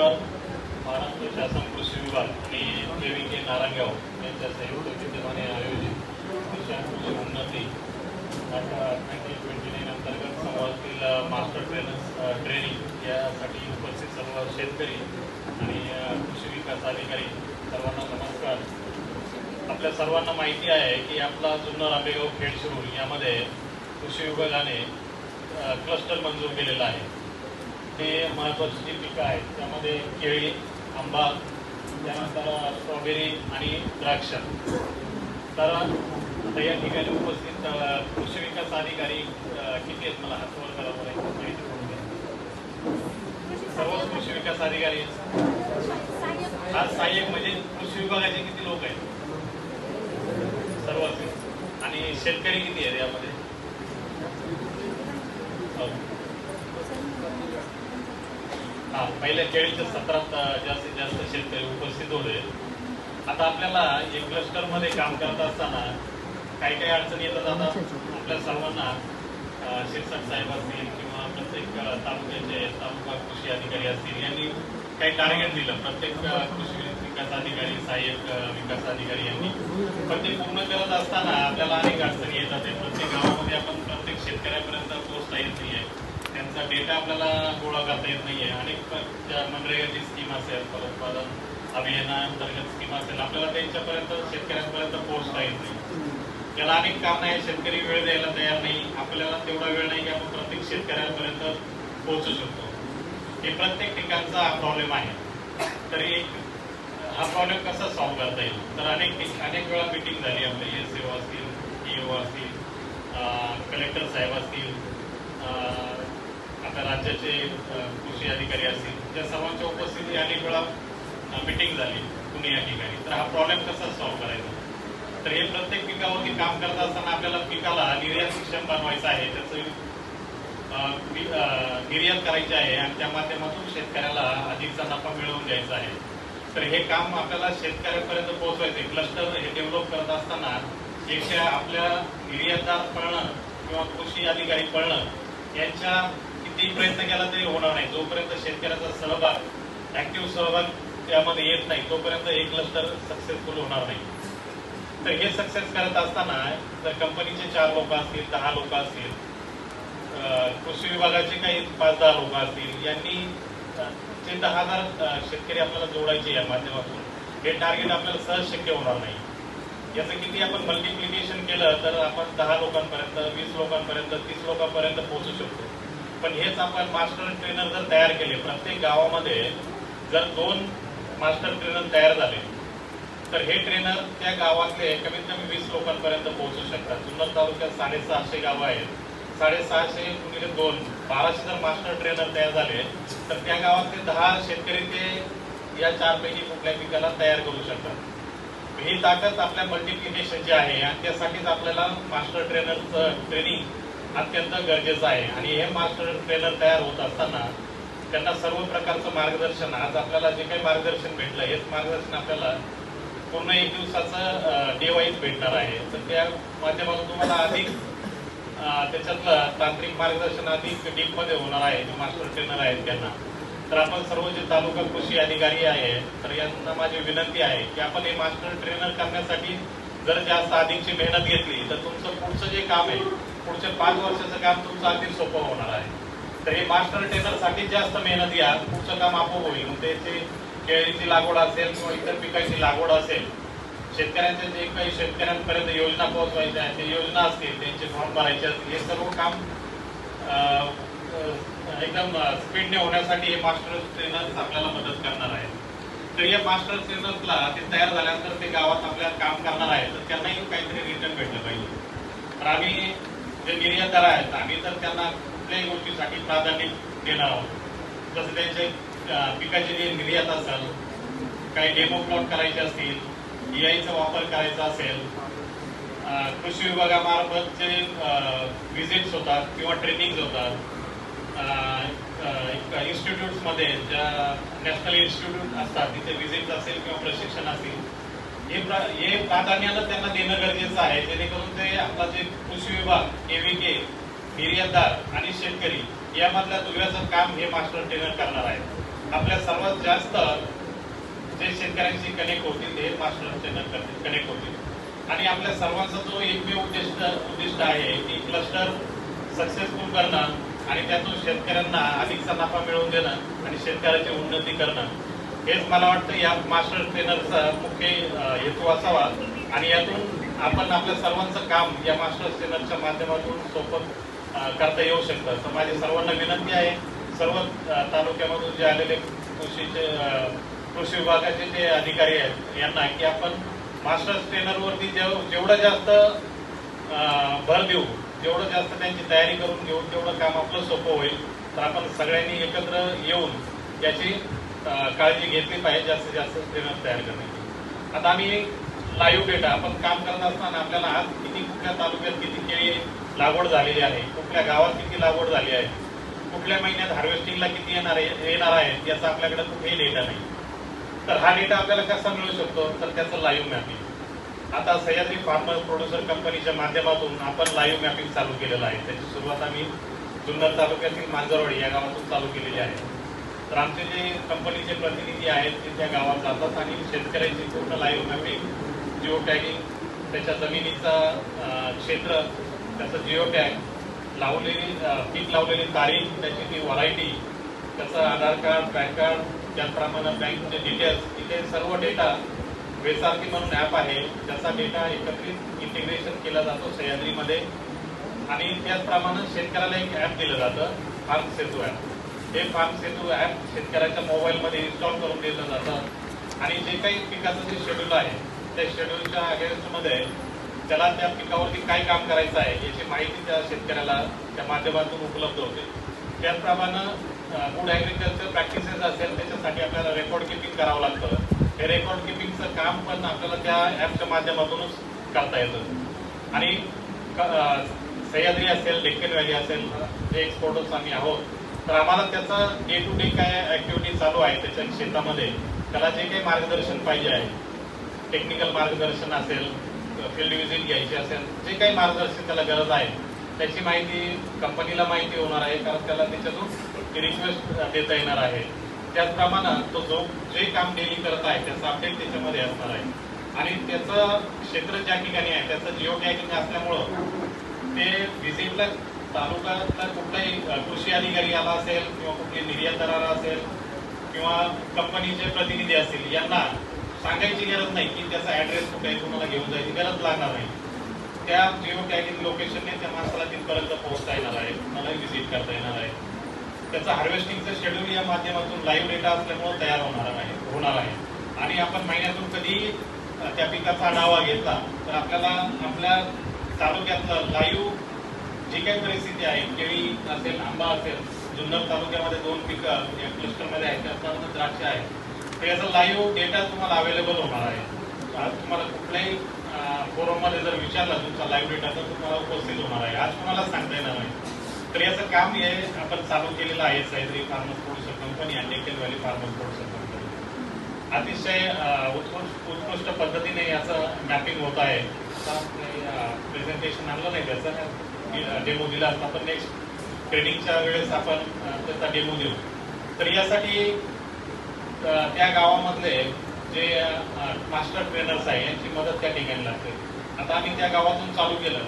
नमस्कार महाराष्ट्र शासन कृषी विभाग आणि के नारायणगाव यांच्या संयुक्त विद्यमाने आयोजित कृषी कृषी उन्नती नाईन्टीन ट्वेंटी नाईन अंतर्गत समाजातील मास्टर ट्रेनर्स ट्रेनिंग यासाठी उपस्थित सर्व शेतकरी आणि कृषी विकास अधिकारी सर्वांना नमस्कार. आपल्या सर्वांना माहिती आहे की आपला जुन्नर आंबेगाव खेड शिरूर यामध्ये कृषी विभागाने क्लस्टर मंजूर केलेला आहे. ते महत्वाची जी पिकं आहेत त्यामध्ये केळी आंबा त्यानंतर स्ट्रॉबेरी आणि द्राक्ष तर आता या ठिकाणी उपस्थित कृषी विकास अधिकारी किती आहेत मला हातवर करावं लागेल माहिती करून द्या. सर्वच कृषी विकास अधिकारी आहेत. आज सहाय्यक म्हणजे कृषी विभागाचे किती लोक आहेत सर्वच आणि शेतकरी किती आहेत यामध्ये हो. हा पहिल्या केळीच्या सत्रात जास्तीत जास्त शेतकरी उपस्थित होते. आता आपल्याला एक क्लस्टरमध्ये काम करत असताना काही काही अडचणी येतात आता आपल्या सर्वांना. शिक्षक साहेब असतील किंवा प्रत्येक तालुक्याचे तालुका कृषी अधिकारी असतील यांनी काही टार्गेट दिलं. प्रत्येक कृषी विकास अधिकारी सहाय्यक विकास अधिकारी यांनी. पण ते पूर्ण करत असताना आपल्याला अनेक अडचणी येतात. प्रत्येक गावामध्ये आपण प्रत्येक शेतकऱ्यापर्यंत पोहोचता येत नाहीये. त्याचा डेटा आपल्याला गोळा करता येत नाहीये. अनेक मनरेगाची स्कीम असेल फलोत्पादन अभियानांतर्गत स्कीम असेल आपल्याला त्यांच्यापर्यंत शेतकऱ्यांपर्यंत पोहोचता येत नाही. त्याला अनेक कारण आहे शेतकरी वेळ द्यायला तयार नाही. आपल्याला तेवढा वेळ नाही की आपण प्रत्येक शेतकऱ्यांपर्यंत पोहोचू शकतो. हे प्रत्येक ठिकाणचा हा प्रॉब्लेम आहे. तरी एक हा प्रॉब्लेम कसा सॉल्व्ह करता येईल? तर अनेक अनेक वेळा मिटिंग झाली आपल्या एस ओ असतील ईओ असतील कलेक्टर साहेब असतील राज्याचे कृषी अधिकारी असतील त्या सर्वांच्या उपस्थिती अनेक वेळा मिटिंग झाली पुणे या ठिकाणी. तर हा प्रॉब्लेम कसा सॉल्व्ह करायचा? तर हे प्रत्येक पिकावरती काम करत असताना आपल्याला पिकाला निर्यात सक्षम बनवायचं आहे त्याचं निर्यात करायची आहे आणि त्या माध्यमातून शेतकऱ्याला अधिकचा नफा मिळवून द्यायचा आहे. तर हे काम आपल्याला शेतकऱ्यांपर्यंत पोहोचवायचे क्लस्टर हे डेव्हलप करत असताना एकशे आपल्या निर्यातदार पळणं किंवा कृषी अधिकारी पळणं यांच्या किती प्रयत्न केला तरी होणार नाही. जोपर्यंत शेतकऱ्याचा सहभाग ऍक्टिव्ह सहभाग त्यामध्ये येत नाही तोपर्यंत हे क्लस्टर सक्सेसफुल होणार नाही. तर हे सक्सेस करत असताना जर कंपनीचे चार लोक असतील दहा लोक असतील कृषी विभागाचे काही पाच दहा लोक असतील यांनी जे दहा हजार शेतकरी आपल्याला जोडायचे या माध्यमातून हे टार्गेट आपल्याला सहज शक्य होणार नाही. याचं किती आपण मल्टिप्लिकेशन केलं तर आपण दहा लोकांपर्यंत वीस लोकांपर्यंत तीस लोकांपर्यंत पोहोचू शकतो. पण हेच आपण मास्टर ट्रेनर जर तयार केले प्रत्येक गावामध्ये जर दोन मास्टर ट्रेनर तयार झाले तर हे ट्रेनर त्या गावातले कमीत कमी वीस लोकांपर्यंत पोहोचू शकतात. जुन्नर तालुक्यात साडेसहाशे गावं आहेत. साडेसहाशे गुणिले दोन बाराशे जर मास्टर ट्रेनर तयार झाले तर त्या गावातले दहा शेतकरी ते या चारपैकी कुठल्या पिकाला तयार करू शकतात. ही ताकद आपल्या मल्टिप्लिकेशनची आहे आणि त्यासाठीच आपल्याला मास्टर ट्रेनरचं ट्रेनिंग अत्यंत गरजेचं आहे. आणि हे मास्टर ट्रेनर तयार होत असताना त्यांना सर्व प्रकारचं मार्गदर्शन आज आपल्याला जे काही मार्गदर्शन भेटलं हेच मार्गदर्शन आपल्याला पूर्ण एक दिवसाचं डे वाईज भेटणार आहे. तर त्या माध्यमातून तुम्हाला अधिक त्याच्यातलं तांत्रिक मार्गदर्शन अधिक डीपमध्ये होणार आहे जे मास्टर ट्रेनर आहेत त्यांना. तर आपण सर्व जे तालुका कृषी अधिकारी आहे तर यांना माझी विनंती आहे की आपण हे मास्टर ट्रेनर करण्यासाठी जर जास्त अधिकची मेहनत घेतली तर तुमचं पुढचं जे काम आहे पुढच्या पाच वर्षाचं काम तुमचं अगदी सोपं होणार आहे. तर हे मास्टर ट्रेनरसाठी जास्त मेहनत घ्या पुढचं काम आपोआप होईल. मग त्याचे केळीची लागवड असेल किंवा इतर पिकाची लागवड असेल शेतकऱ्यांचे जे काही शेतकऱ्यांपर्यंत योजना पोहोचवायच्या आहेत ते योजना असतील त्यांचे फॉर्म भरायचे असतील हे सर्व काम एकदम स्पीडने होण्यासाठी हे मास्टर ट्रेनर्स आपल्याला मदत करणार आहेत. तर या मास्टर ट्रेनर्सला ते तयार झाल्यानंतर ते गावात आपल्याला काम करणार आहेत तर त्यांनाही काहीतरी रिटर्न भेटलं पाहिजे. तर आम्ही जे निर्यातदार आहेत आम्ही तर त्यांना कुठल्याही गोष्टीसाठी प्राधान्य देणार आहोत. जसं त्यांचे पिकाचे जे निर्यात असेल काही डेमो प्लॉट करायचे असतील डीआयचा वापर करायचा असेल कृषी विभागामार्फत जे विजिट्स होतात किंवा ट्रेनिंग होतात इन्स्टिट्यूटमध्ये ज्या नॅशनल इन्स्टिट्यूट असतात तिथे व्हिजिट असेल किंवा प्रशिक्षण असेल हे हे प्राधान्यानं त्यांना देणं गरजेचं आहे जेणेकरून ते आपला जे कृषी विभाग एव्हीके निर्यातदार आणि शेतकरी यामधल्या दुव्याचं काम हे मास्टर ट्रेनर करणार आहेत. आपल्या सर्वात जास्त जे शेतकऱ्यांशी कनेक्ट होतील ते मास्टर ट्रेनर कनेक्ट होतील. आणि आपल्या सर्वांचा जो एकमेव उद्दिष्ट उद्दिष्ट आहे की क्लस्टर सक्सेसफुल करणं आणि त्यातून शेतकऱ्यांना अधिकचा नफा मिळवून देणं आणि शेतकऱ्याची उन्नती करणं हेच मला वाटतं या मास्टर ट्रेनरचा मुख्य हेतू असावा. आणि यातून आपण आपल्या सर्वांचं काम या मास्टर ट्रेनरच्या माध्यमातून सोपं करता येऊ शकतं. तर माझी सर्वांना विनंती आहे सर्व तालुक्यामधून जे आलेले कृषीचे कृषी विभागाचे जे अधिकारी आहेत यांना की आपण मास्टर ट्रेनरवरती जेव जेवढं जास्त भर देऊ जेवढं जास्त त्यांची तयारी करून घेऊ तेवढं काम आपलं सोपं होईल. तर आपण सगळ्यांनी एकत्र येऊन याची काळजी घेतली पाहिजे जास्तीत जास्त ट्रेनर तयार करण्याची. आता आम्ही लाईव्ह डेटा आपण काम करत असताना आपल्याला आज किती कुठल्या तालुक्यात किती केळी लागवड झालेली आहे कुठल्या गावात किती लागवड झाली आहे कुठल्या महिन्यात हार्वेस्टिंगला किती येणार आहे येणार आहे याचा आपल्याकडे कुठेही डेटा नाही. तर हा डेटा आपल्याला कसा मिळू शकतो? तर त्याचं लाईव्ह मॅपिंग आता सह्याद्री फार्मर प्रोड्युसर कंपनीच्या माध्यमातून आपण लाईव्ह मॅपिंग चालू केलेलं आहे. त्याची सुरुवात आम्ही जुन्नर तालुक्यातील मांजरवाडी या गावातून चालू केलेली आहे. तर आमचे जे कंपनीचे प्रतिनिधी आहेत ते त्या गावात जातात आणि शेतकऱ्यांची पूर्ण लाईव्ह मॅपिंग जिओ टॅगिंग त्याच्या जमिनीचा क्षेत्र त्याचं जिओ टॅग लावलेली पीक लावलेली तारीख त्याची ती व्हरायटी त्याचं आधार कार्ड पॅन कार्ड त्याचप्रमाणे बँकचे डिटेल्स इथे सर्व डेटा वेसारखी म्हणून ॲप आहे. त्याचा डेटा एकत्रित इंटिग्रेशन केला जातो सह्याद्रीमध्ये. आणि त्याचप्रमाणे शेतकऱ्याला एक ॲप दिलं जातं फार्म सेतू ॲप हे फार्म सेतू ॲप शेतकऱ्याच्या मोबाईलमध्ये इन्स्टॉल करून दिलं जातं. आणि जे काही पिकाचं जे शेड्यूल आहे त्या शेड्यूलच्या अगेन्स्टमध्ये त्याला त्या पिकावरती काय काम करायचं आहे याची माहिती त्या शेतकऱ्याला त्या माध्यमातून उपलब्ध होते. त्याचप्रमाणे गुड ॲग्रिकल्चर प्रॅक्टिसेस असेल त्याच्यासाठी आपल्याला रेकॉर्ड किपिंग करावं लागतं. हे रेकॉर्ड किपिंगचं काम पण आपल्याला त्या ॲपच्या माध्यमातूनच करता येतं. आणि सह्याद्री असेल डेक्कन व्हॅली असेल जे एक्सपोर्टर्स आम्ही आहोत तर आम्हाला त्याचं डे टू डे काय ऍक्टिव्हिटी चालू आहे त्याच्या शेतामध्ये त्याला जे काही मार्गदर्शन पाहिजे आहे टेक्निकल मार्गदर्शन असेल फील्ड व्हिजिट घ्यायची असेल जे काही मार्गदर्शन त्याला गरज आहे त्याची माहिती कंपनीला माहिती होणार आहे कारण त्याला त्याच्यातून रिक्वेस्ट देता येणार आहे. त्याचप्रमाणे तो जो जे काम डेली करत आहे त्याचं अपडेट त्याच्यामध्ये असणार आहे. आणि त्याचं क्षेत्र ज्या ठिकाणी आहे त्याचं जिओ टॅगिंग असल्यामुळं ते व्हिजिटला तालुक्यातला कुठलाही कृषी अधिकारी आला असेल किंवा कुठली निर्यातदार असेल किंवा कंपनीचे प्रतिनिधी असतील यांना सांगायची गरज नाही की त्याचा ऍड्रेस कुठे आहे तुम्हाला घेऊन जायची गरज लागणार नाही. त्या जिओ टॅगिंग लोकेशनने त्या माणसाला तिथपर्यंत पोहोचता येणार आहे तुम्हाला व्हिजिट करता येणार आहे. त्याचं हार्वेस्टिंगचं शेड्यूल या माध्यमातून लाईव्ह डेटा असल्यामुळे तयार होणार आहे होणार आहे. आणि आपण महिन्यातून कधी त्या पिकाचा आढावा घेतला तर आपल्याला आपल्या तालुक्यातलं लाईव्ह जी काही परिस्थिती आहे केळी असेल आंबा असेल जुन्नर तालुक्यामध्ये दोन पिकं या क्लस्टरमध्ये आहेत त्याचप्रमाणे द्राक्ष आहे. याचा लाईव्ह डेटा तुम्हाला अवेलेबल होणार आहे. आज तुम्हाला कुठल्याही फोरममध्ये जर विचारला तुमचा लाईव्ह डेटा तर तुम्हाला उपस्थित होणार आहे. आज तुम्हाला सांगता येणार नाही. तर याचं काम हे आपण चालू केलेलं आहे सह्याद्री फार्मर्स प्रोड्युसर कंपनी आणि Deccan Valley farmers producer company अतिशय उत्कृष्ट उत्कृष्ट पद्धतीने याचं मॅपिंग होत आहे. प्रेझेंटेशन आणलं नाही त्याचं. डेमो दिला असता पण नेक्स्ट ट्रेनिंगच्या वेळेस आपण त्याचा डेमो देऊ. तर यासाठी त्या गावामधले जे मास्टर ट्रेनर्स आहे यांची मदत त्या ठिकाणी लागते. आता आम्ही त्या गावातून चालू केलं.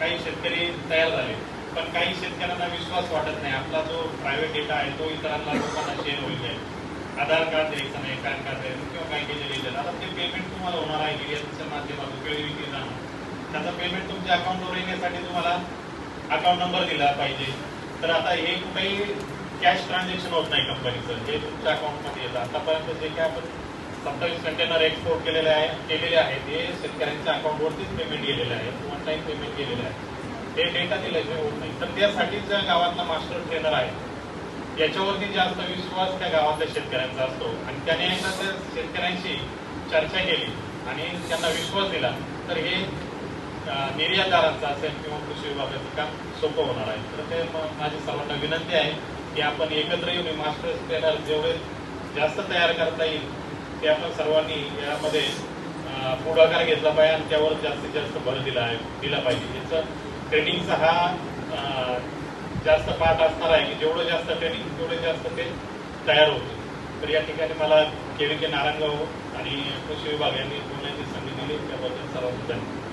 काही शेतकरी तयार झाले. पण काही शेतकऱ्यांना विश्वास वाटत नाही. आपला जो प्रायव्हेट डेटा आहे तो इतरांना लोकांना शेअर होईल जाईल आधार कार्ड द्यायचं नाही पॅन कार्ड द्यायचं किंवा बँकेचे डिटेल आता ते पेमेंट तुम्हाला होणार आहे निर्यातीच्या माध्यमातून वेळी विक्री जाणार त्याचं पेमेंट तुमच्या अकाउंटवर येण्यासाठी तुम्हाला अकाउंट नंबर दिला पाहिजे. तर आता हे कुठेही कॅश ट्रान्झॅक्शन होत नाही कंपनीचं हे तुमच्या अकाउंटमध्ये येतं. आतापर्यंत जे काय आपण सत्तावीस कंटेनर एक्सपोर्ट केलेले आहे केलेले आहेत हे शेतकऱ्यांच्या अकाउंटवरतीच पेमेंट गेलेलं आहे. वन टाईम पेमेंट केलेलं आहे. हे डेटा दिल्याशिवाय होत नाही. तर त्यासाठी ज्या गावातला मास्टर ट्रेनर आहे याच्यावरती जास्त विश्वास त्या गावातल्या शेतकऱ्यांचा असतो. आणि त्याने एकदा त्या शेतकऱ्यांशी चर्चा केली आणि त्यांना विश्वास दिला तर हे निर्यातदारांचा असेल किंवा कृषी विभागाचं काम सोपं होणार आहे. तर ते माझी सर्वांना विनंती आहे की आपण एकत्र येऊन मास्टर ट्रेनर जेवढे जास्त तयार करता येईल ते आपण सर्वांनी यामध्ये पुढाकार घेतला पाहिजे आणि त्यावर जास्तीत जास्त भर दिला आहे दिला पाहिजे. याचं ट्रेनिंगचा हा जास्त पाठ असणार आहे की जेवढं जास्त ट्रेनिंग तेवढे जास्त ते तयार होते. तर या ठिकाणी मला के व्ही के नारायणगाव आणि कृषी विभाग यांनी बोलण्याची संधी दिली त्याबद्दल सर्वांनी धन्यवाद.